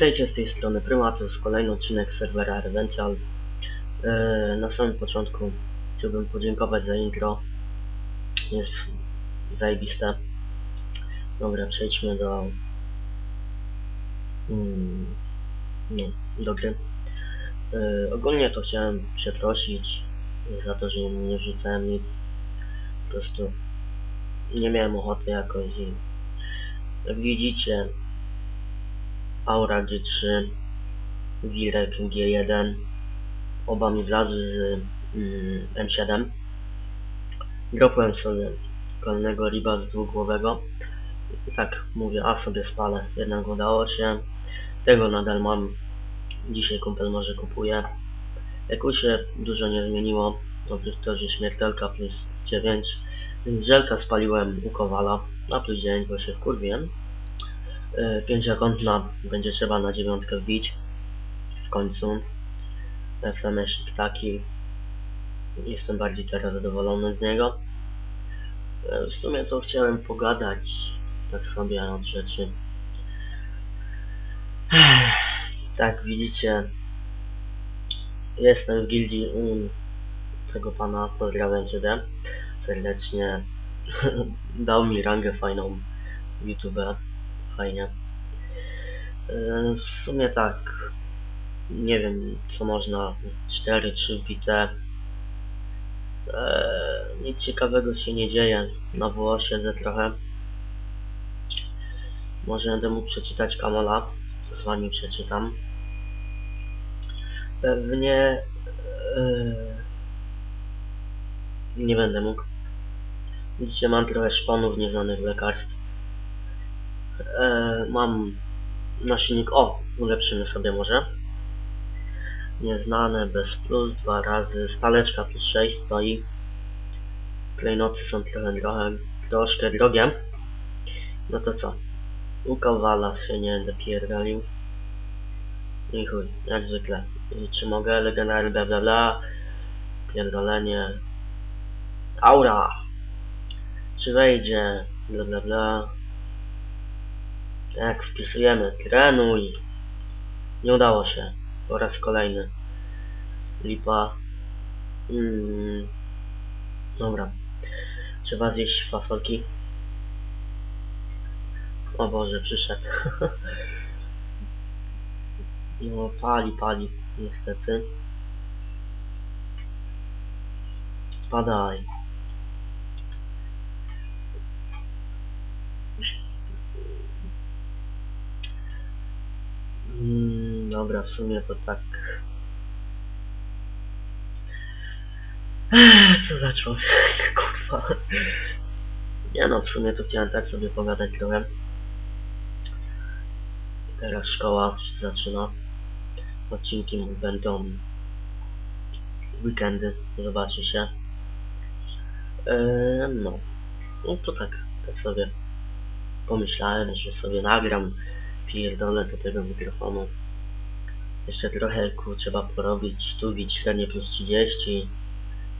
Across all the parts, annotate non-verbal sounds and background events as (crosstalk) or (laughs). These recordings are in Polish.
witajcie z tej strony Prymatus, kolejny odcinek serwera Revential. Eee, na samym początku chciałbym podziękować za intro. Jest zajebiste. Dobra, przejdźmy do... Mm, no, do gry. Eee, ogólnie to chciałem przeprosić za to, że nie wrzucałem nic. Po prostu nie miałem ochoty jakoś i jak widzicie Aura G3, Wirek G1, oba mi wlazły z mm, M7. Dropłem sobie kolejnego riba z dwugłowego. I tak mówię, a sobie spalę. Jednak udało się. Tego nadal mam. Dzisiaj kumpel może kupuje. Jakoś się dużo nie zmieniło. Oprócz to, że śmiertelka plus 9. Więc żelka spaliłem u Kowala. Na plus 9, bo się wkurwiłem. E, pięciokątna będzie trzeba na dziewiątkę wbić w końcu FMS taki jestem bardziej teraz zadowolony z niego w sumie to chciałem pogadać tak sobie od rzeczy tak widzicie jestem w gildii tego pana pozdrawiam ciebie serdecznie (laughs) dał mi rangę fajną w YouTube fajnie. Yy, W sumie tak, nie wiem co można, 4-3 wbite. Eee, nic ciekawego się nie dzieje, na WO trochę. Może będę mógł przeczytać Kamala, to z wami przeczytam. Pewnie eee, nie będę mógł. Widzicie, mam trochę szponów nieznanych lekarstw. E, mam nasilnik, o, ulepszymy sobie może. Nieznane, bez plus, dwa razy, staleczka plus 6 stoi. Klejnoty są trochę, trochę, troszkę drogie. No to co? U się nie będę pierdolił. I chuj, jak zwykle. I czy mogę? Legendary bla bla bla. Pierdolenie. Aura! Czy wejdzie? Bla bla bla. Jak wpisujemy trenuj. Nie udało się. Po raz kolejny. Lipa. Mm. Dobra. Trzeba zjeść fasolki. O Boże, przyszedł. (laughs) No, pali, pali. Niestety. Spadaj. Mm, dobra, w sumie to tak. Ech, Co za człowiek, (laughs) kurwa. Nie no, w sumie to chciałem tak sobie pogadać trochę. Teraz szkoła się zaczyna. Odcinki będą weekendy, zobaczy się. Eee, no. No to tak, tak sobie pomyślałem, że sobie nagram pierdolę do tego mikrofonu. Jeszcze trochę ku trzeba porobić. Tu bić średnie plus 30.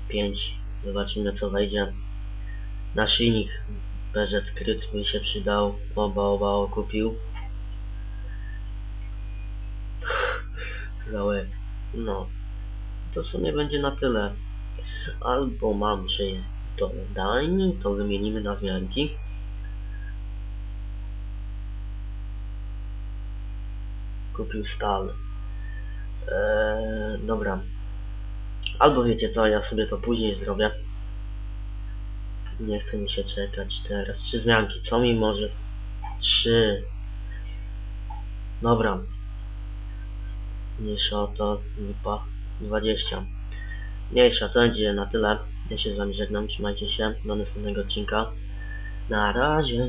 5. Zobaczymy co wejdzie. Naszyjnik BZ Kryt by się przydał. Oba oba kupił. Za łeb. No. To w sumie będzie na tyle. Albo mam 6 dodań, to wymienimy na zmianki. kupił stal. Eee, dobra. Albo wiecie co, ja sobie to później zrobię. Nie chce mi się czekać teraz. Trzy zmianki. Co mi może? Trzy. Dobra. Mniejsza o to. Lipa. 20. Mniejsza, to będzie na tyle. Ja się z wami żegnam. Trzymajcie się. Do następnego odcinka. Na razie.